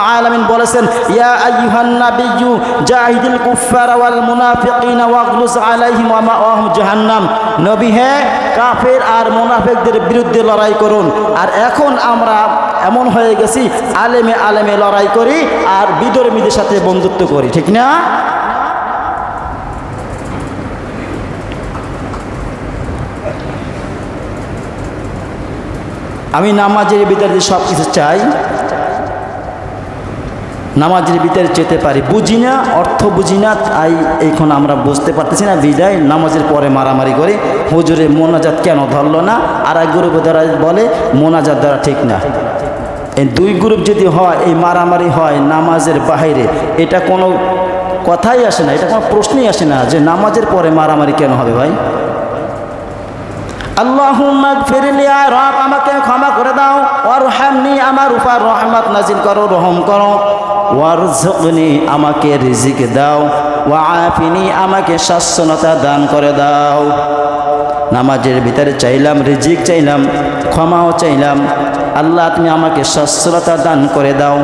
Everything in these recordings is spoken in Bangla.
আলামিন বলেছেন, ইয়া আইয়ুহান নাবিয়্যু, জাহিদিল কুফারা ওয়াল মুনাফিকিনা ওয়াগলুজ আলাইহিম ওয়া মাওয়াহুম জাহান্নাম। নবী হে, কাফের আর মুনাফিকদের বিরুদ্ধে লড়াই করুন। আর এখন আমরা এমন হয়ে গেছি, আলেমে আলেমে লড়াই করি আর বিধর্মীদের সাথে বন্ধুত্ব করি, ঠিক না? আমি নামাজের ভিতরে সব কিছু চাই। নামাজের ভিতরে যেতে পারি। বুঝি না, অর্থ বুঝি না, তাই এখন আমরা বুঝতে পারতেছি না বিদায়, নামাজের পরে মারামারি করে। হুজুরে মোনাজাত কেন ধরলো না? আর এক গ্রুপ দ্বারা বলে, মোনাজাত দ্বারা ঠিক না। এই দুই গ্রুপ যদি হয়, এই মারামারি হয় নামাজের বাইরে এটা কোনো কথাই আসে না, এটা কোনো প্রশ্নই আসে না যে নামাজের পরে মারামারি কেন হবে ভাই? আমাকে ক্ষমা দাও। আমাকে রিজিক দাও। ওয়াআফিনি, আমাকে সচ্ছলতা দান করে দাও। নামাজের ভিতরে চাইলাম, রিজিক চাইলাম, ক্ষমাও চাইলাম। আল্লাহ, তুমি আমাকে সচ্ছলতা দান করে দাও।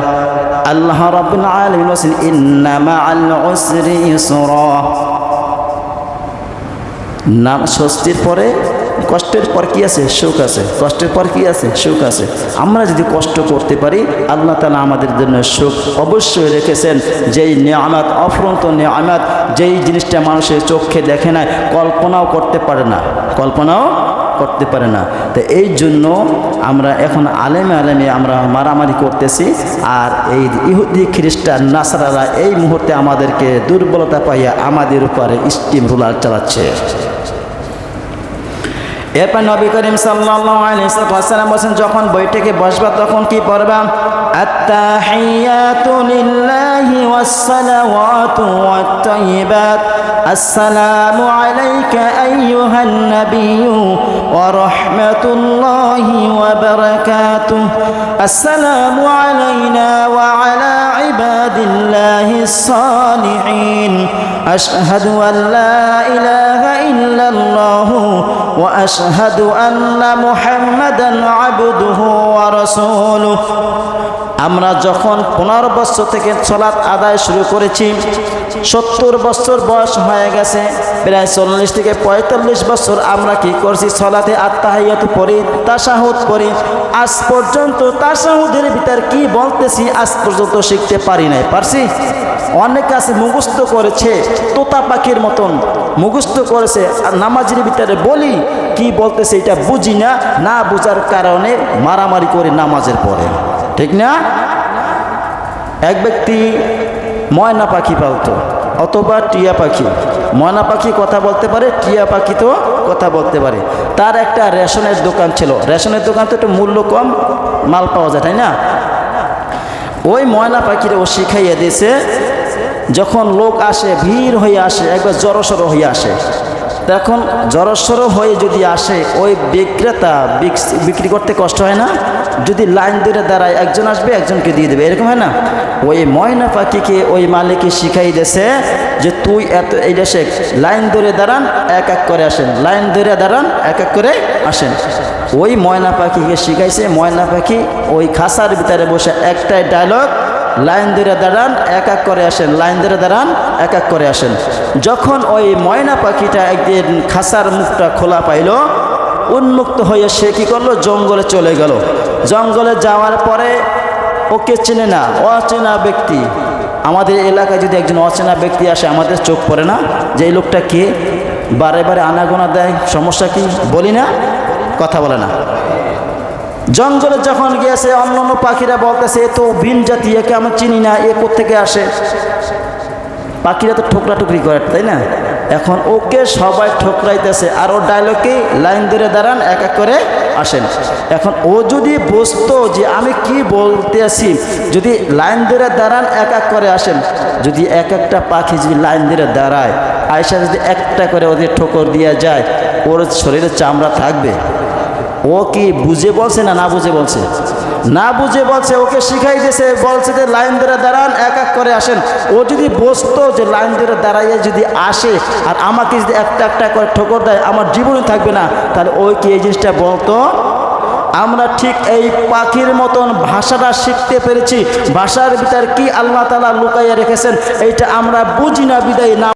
আল্লাহ রাব্বুল আলামিন বলেন ইন্নামা আল উসরি ইসরা নাম, স্বস্তির পরে কষ্টের পর কি আছে? সুখ আছে। কষ্টের পর কি আছে? সুখ আছে। আমরা যদি কষ্ট করতে পারি, আল্লাহ তালা আমাদের জন্য সুখ অবশ্যই রেখেছেন। যেই নেয়ামাত, অফরন্ত নেয়ামাত, যেই জিনিসটা মানুষের চোখে দেখে না কল্পনাও করতে পারে না। কল্পনাও করতে পারে না। তো এই জন্য আমরা এখন আলেমে আলেমে আমরা মারামারি করতেছি। আর এই ইহুদি, খ্রিস্টান, নাসারারা এই মুহূর্তে আমাদেরকে দুর্বলতা পাইয়া আমাদের উপরে স্টিম রুলার চালাচ্ছে। এরপর নবী করিম সাল্লাম বলছেন, যখন বইটাকে বসবা তখন কি পড়বা? আসসালামু আলাইকা আইয়ুহান নাবিয়্যু ওয়া রাহমাতুল্লাহি ওয়া বারাকাতুহু। আসসালামু আলাইনা ওয়া আলা ইবাদিল্লাহিস সালিহিন আশহাদু আন লা ইলাহা ইল্লাল্লাহু ওয়া আশহাদু محمدا عبده ورسوله। আমরা যখন পনেরো বছর থেকে সলাৎ আদায় শুরু করেছি সত্তর বছর বয়স হয়ে গেছে। প্রায় চল্লিশ থেকে পঁয়তাল্লিশ বছর আমরা কি করছি? সলাতে আত্মাহিয়াত পড়ি তাসাহুদ পড়ি। আজ পর্যন্ত তাসাহুদের ভিতর কি বলতেছি, আজ পর্যন্ত শিখতে পারি নাই। পারছি? অনেক আছে মুখস্থ করেছে, তোতা পাখির মতন মুখস্থ করেছে। আর নামাজের ভিতরে বলি, কি বলতেছে এটা বুঝি না না বুঝার কারণে মারামারি করে নামাজের পরে। ঠিক না? এক ব্যক্তি ময়না পাখি পালতো। অথবা টিয়া পাখি। ময়না পাখি কথা বলতে পারে, টিয়া পাখি তো কথা বলতে পারে। তার একটা রেশনের দোকান ছিল। রেশনের দোকান তো একটু মূল্য কম মাল পাওয়া যায়, তাই না? ওই ময়না পাখিরে ও শিখাইয়া দিয়েছে, যখন লোক আসে, ভিড় হয়ে আসে, একবার জড়সড় হয়ে আসে। তখন জড়সড় হয়ে যদি আসে, ওই বিক্রেতা বিক্রি করতে কষ্ট হয় না? যদি লাইন ধরে দাঁড়ায়, একজন আসবে, একজনকে দিয়ে দেবে। এরকম হয় না? ওই ময়না পাখিকে, ওই মালিকে শিখাই দিয়েছে যে তুই এত, এই দেশে লাইন ধরে দাঁড়ান, এক এক করে আসেন। লাইন ধরে দাঁড়ান, এক এক করে আসেন। ওই ময়না পাখিকে শিখাইছে। ময়না পাখি ওই খাসার ভিতরে বসে একটাই ডায়লগ লাইন ধরে দাঁড়ান, এক এক করে আসেন। লাইন ধরে দাঁড়ান, এক এক করে আসেন। যখন ওই ময়না পাখিটা একদিন খাসার মুখটা খোলা পাইল, উন্মুক্ত হয়ে সে কী করল? জঙ্গলে চলে গেল। জঙ্গলে যাওয়ার পরে ওকে চেনে না, অচেনা ব্যক্তি। আমাদের এলাকায় যদি একজন অচেনা ব্যক্তি আসে, আমাদের চোখ পড়ে না যে এই লোকটা কে? বারে বারে আনাগোনা দেয়, সমস্যা কি? বলি না, কথা বলে না। জঙ্গলে যখন গিয়েছে অন্য অন্য পাখিরা বলতেছে, এ তো ভিন জাতি, একে আমি চিনি না, এ থেকে আসে? পাখিরা তো ঠোকরা টুকরি করে, তাই না? এখন ওকে সবাই ঠোকরাইতেছে, আর ও ডায়লগে লাইন ধরে দাঁড়ান, এক এক করে আসেন। এখন ও যদি বুঝতো যে আমি কি বলতে আসি যদি লাইন ধরে দাঁড়ান, এক এক করে আসেন। যদি এক একটা পাখি যদি লাইন ধরে দাঁড়ায় আয়সা যদি একটা করে ওদের ঠোকর দিয়ে যায়, ওর শরীরে চামড়া থাকবে। ও কি বুঝে বলছে না না বুঝে বলছে? না বুঝে বলছে, ওকে শিখাই দিয়েছে, বলছে যে লাইন ধরে দাঁড়ান, এক এক করে আসেন। ও যদি বসতো যে লাইন ধরে দাঁড়াইয়ে যদি আসে, আর আমাকে যদি একটা একটা করে ঠোকর দেয়, আমার জীবনে থাকবে না, তাহলে ওই কি এই জিনিসটা বলতো? আমরা ঠিক এই পাখির মতন ভাষাটা শিখতে পেরেছি। ভাষার ভিতর কি আল্লাহ তালা লুকাইয়া রেখেছেন, এইটা আমরা বুঝি না, বিদায় না